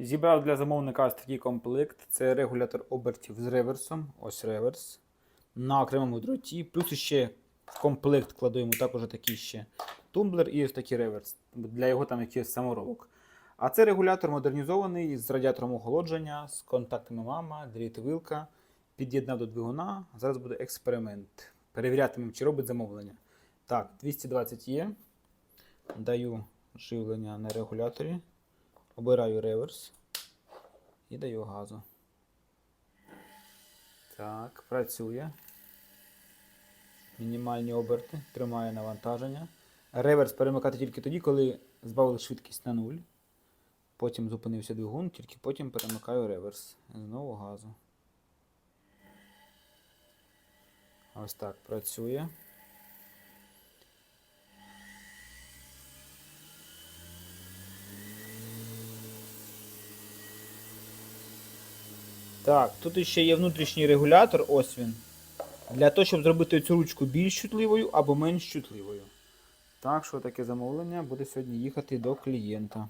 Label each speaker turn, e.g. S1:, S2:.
S1: Зібрав для замовника такий комплект. Це регулятор обертів з реверсом. Ось реверс. На окремому дроті. Плюс ще в комплект кладу також такий ще тумблер і ось такий реверс. Для його там якихось саморобок. А це регулятор модернізований з радіатором охолодження, з контактами мама, дріт вилка. Під'єднав до двигуна. Зараз буде експеримент. Перевірятимемо, чи робить замовлення. Так, 220 є. Даю живлення на регуляторі. Обираю реверс і даю газу. Так, працює. Мінімальні оберти, тримає навантаження. Реверс перемикати тільки тоді, коли збавили швидкість на нуль. Потім зупинився двигун, тільки потім перемикаю реверс. Знову газу. Ось так працює. Так, тут ще є внутрішній регулятор, ось він. Для того, щоб зробити цю ручку більш чутливою або менш чутливою. Так, що таке замовлення буде сьогодні їхати до клієнта.